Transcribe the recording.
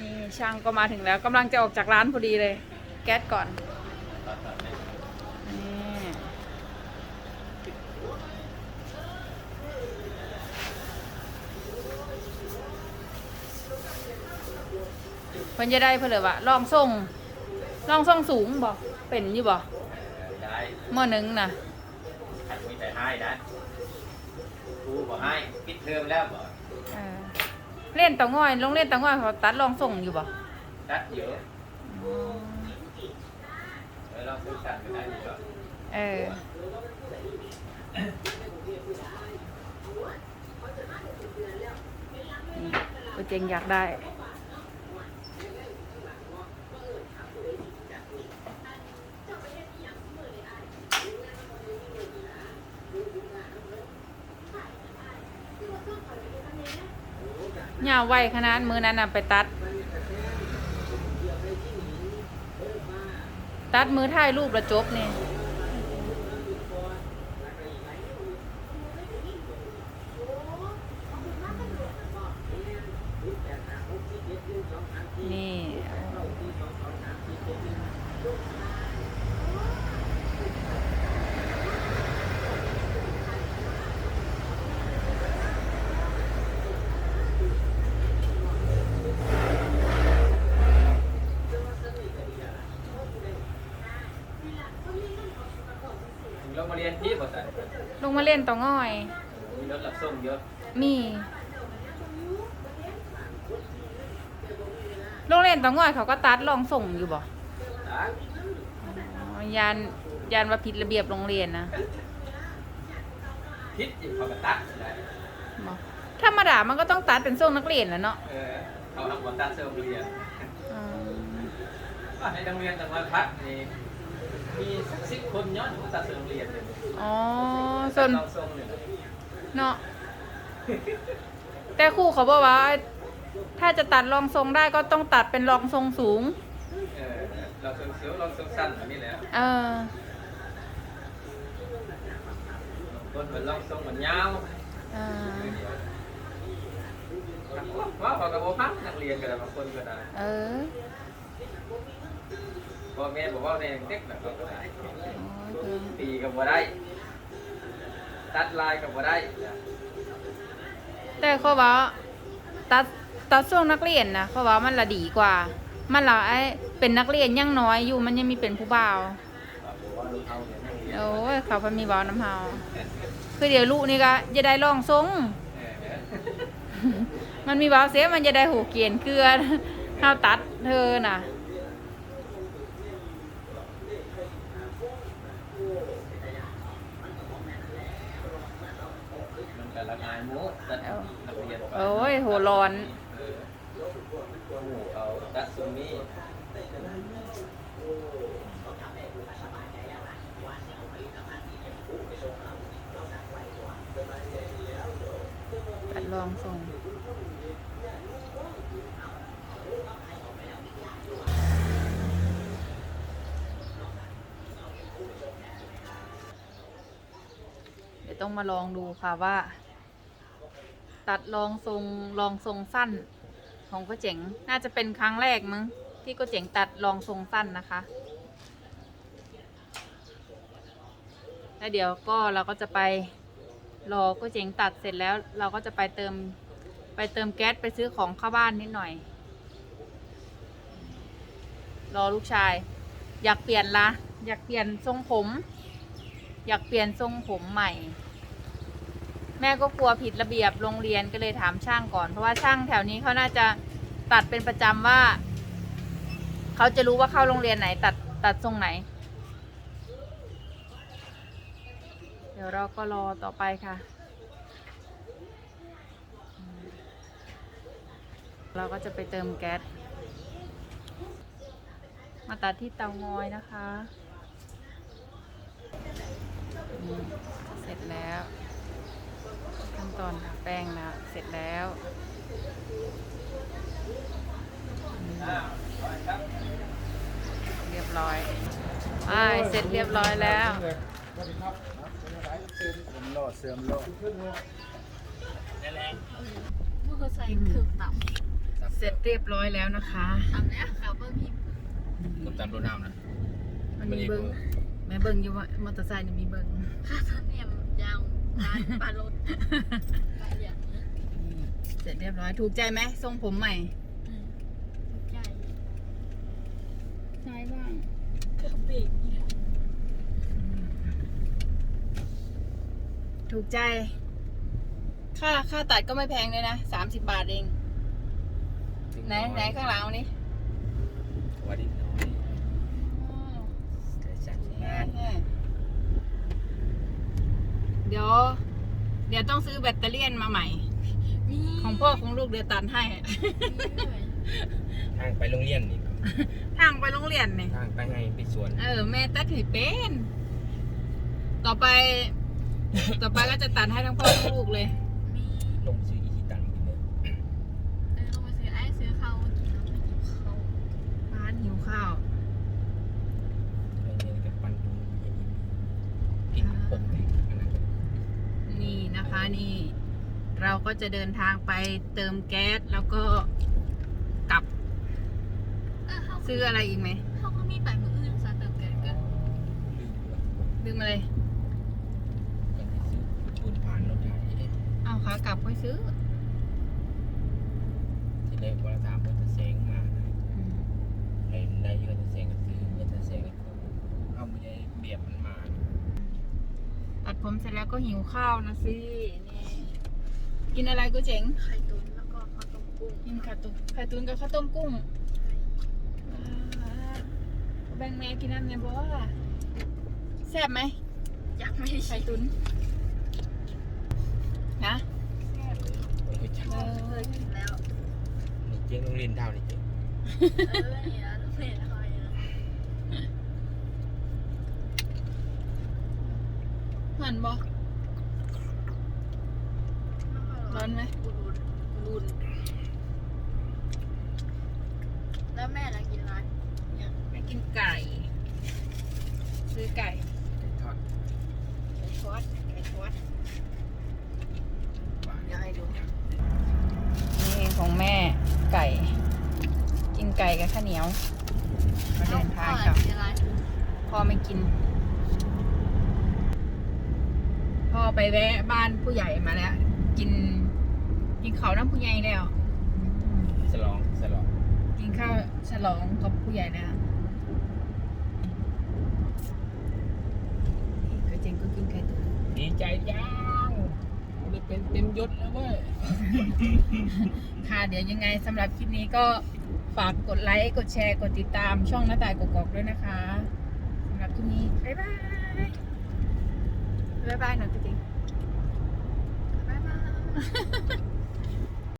นี่ช่างก็มาถึงแล้วกำลังจะออกจากร้านพอดีเลย แก๊สก่อนนี่เพิ่นจะได้เพื่อเลยวะลองส่งลองส่งสูงบ่เป็นอยู่บ่ได้เมื่อหนึงน่ะขันมีแต่ให้นะครูบอกให้ปิดเทอมแล้วบอกเออ เล่นเตาง่อยโรงเล่นเตาง่อยเขาตัดลองส่งอยู่บ่ตัดเยอะเออลองซื้อกันก็ได้ดีกว่าเออนี่โปรเจงอยากได้ เนี่ยไวขนาดมือนั้นนำไปตัด ตัดมือถ่ายรูปแล้วจบนี่นี่ ถึ งเรามาเรียนที่บริษัทลงมาเล่นเต่อง่อย มีรถรับส่งเยอะมีโรงเรียนเต่อง่อยเขาก็ตัดลองส่งอยู่บ่ตัดอ๋อยานยานว่าผิดระเบียบโรงเรียนนะพิษอยู่เขาก็ตัดได้บ่ธรรมดามันก็ต้องตัดเป็นส่งนักเรียนแหล้วเนาะเออเขาทำบอลตัดเสริมเรียน อืมว่าในโรงเรียนแต่มาพักนี่ มีสักสิบคนย้อนตัดเสริมเรียนเลยอ๋อส่วนเราส่งเนี่ยนะเนาะแต่ครูเขาบอกว่า ถ้าจะตัดรองทรงได้ก็ต้องตัดเป็นรองทรงสูง เออเราส่งเสียวเราส่งสั้นแบบนี้แหละเออคนเหมือนลองทรงเหมือนยาวเออว่าพอกับโอพักนักเรียนกันบางคนก็ได้เออ พ่อแม่บอกว่าในเด็กแบบก็ได้โอ้ยเพิ่งตีกับบ่ได้ ตัดลายกับบ่ได้ แต่เขาว่าตัดตัดช่วงนักเรียนนะเขาว่ามันละดีกว่า มันละไอ้เป็นนักเรียนยังน้อยอยู่มันยังมีเป็นผู้บ่าวบอกว่าลูกเขาเนี่ยไม่เรียนโอ้ยเขาเพันมีบ่าวน้ำเฮาคือเดี๋ยวลูกนี่ก็จะได้ลองทรงเออมันมีบ่าวเสียมันจะได้หูเกียนเกลือเฮาตัดเธอน่ะ มันแต่ ละงานมุตัดนักเรียนโอ้ยโหร้อนเออหมู่เขาตัดซุมนี้ตัดลองทรงเดี๋ยวต้องมาลองดูค่ะว่า ตัดลองทรงลองทรงสั้นของก็เจ๋งน่าจะเป็นครั้งแรกมั้งที่ก็เจ๋งตัดลองทรงสั้นนะคะแล้วเดี๋ยวก็เราก็จะไปรอก็เจ๋งตัดเสร็จแล้ว เราก็จะไปเติมไปเติมแก๊สไปซื้อของเข้าบ้านนิดหน่อย รอลูกชาย อยากเปลี่ยนละอยากเปลี่ยนทรงผม อยากเปลี่ยนทรงผมใหม่ แม่ก็กลัวผิดระเบียบโรงเรียนก็เลยถามช่างก่อน เพราะว่าช่างแถวนี้เขาน่าจะตัดเป็นประจำว่า เขาจะรู้ว่าเข้าโรงเรียนไหน ตัดตัดทรงไหน เดี๋ยวเราก็รอต่อไปค่ะ เราก็จะไปเติมแก๊สมาตัดที่เตางอยนะคะ เสร็จแล้ว ตอนทาแป้งแล้วเสร็จแล้วอืมเรียบร้อยไปเสร็จเรียบร้อยแล้วผมโลดเสื่อมโลดเมื่อใส่เครื่องต่เสร็จเรียบร้อยแล้วนะคะทำแล้วเขาเพิ่มพิมพ์น้ำตาลโดน้ำนะมันมีเบิ้งแม่เบิ้งอยู่ว่ามอเตอร์ไซค์นี่มีเบิ้งค่าธรรมเนียมยาวร้าน ปลารถปลาอย่างนี้เสร็จเรียบร้อย ถูกใจไหมทรงผมใหม่ อืมทุกใจใช่บ้างกระเบกนี่แหละถูกใจ ค่าค่าตัดก็ไม่แพงเลยนะสามสิบบาทเอง ไหนไหนข้างหลังเอานี้วัดดิน้อยจัดงาน เดี๋ยว เดี๋ยวต้องซื้อแบตเตอรี่ยนมาใหม่มีของพ่อของลูกเดี๋ยวตัดให้มีด้วยทางไปโรงเรียนนี่ครับทางไปโรงเรียนเนี่ยทางไปให้ไปสวนเออ แม่ตัดให้เป็น ต่อไป ต่อไปก็จะตัดให้ทั้งพ่อทั้งลูกเลยมีลงซื้ออีทีตันกินเลย เออลงมาซื้อไอ้ซื้อข้าวมากินแล้วไม่กินข้าว ร้านหิวข้าว ไปเรียนกับปันดูกินปกเลยอันนั้นก็ นี่นะคะนี่เราก็จะเดินทางไปเติมแก๊สแล้วก็กลับเออเขาซื้ออะไรอีกไหมเขาก็มีไปมืออื่นซะเติมเกินเกินลืมว่าลืมอะไรยังไปซื้อปูนผ่านรถไถเอาขากลับไปซื้อ ที่แรกวันละสามพันจะเซงมาไอ้ได้เยอะจะเซงก็ซื้อเยอะจะเซงก็เอาไม่ได้เบียบมันมาตัด ผมเสร็จแล้วก็หิวข้าวนะสินี่กินอะไรกูเจ๋ง ไข่ตุ๋นแล้วก็ข้าวต้มกุ้งกินไข่ตุ๋นไข่ตุ๋นกับข้าวต้มกุ้งใช่อ่าแบ่งแม่กินน้ำเนี่ยบ่แซ่บไหมยังไม่ได้ไข่ชิมตุ๋นนะแซ่บเออจังเอเคอยกินแล้วนี่เจ๊งโรงเรียนเท่านี่เจ๊งเออเนี่ยต้องเห็นคอยนะหันบ่ร้อนไหมอุ่นอุ่นแล้วแม่ล่ะกินอะไรแม่กินไก่ ซื้อไก่ไก่ทอดไก่ทอดไก่ทอดหวานเดี๋ยวให้ดู นี่ของแม่ไก่ กินไก่กับข้าวเหนียวมาเดินทางกลับกินอะไรพ่อไม่กิน พ่อไปแวะบ้านผู้ใหญ่มาแล้ว กิน กินข้าวน้ำผู้ใหญ่แล้ว สลองสลองกินข้าวฉลองกับผู้ใหญ่แล้วนี่ก็เจงก็กินไข่ตุ๋นดีใจจังได้เป็นเต็มยศแล้วเว้ย ค่ะ เดี๋ยวยังไงสำหรับคลิปนี้ก็ฝากกดไลค์ กดแชร์ กดติดตามช่องหน้าต่ายกกอกด้วยนะคะสำหรับคลิปนี้ บ๊ายบาย บ๊ายบายหน่อยพี่ติ๊กบ๊ายบาย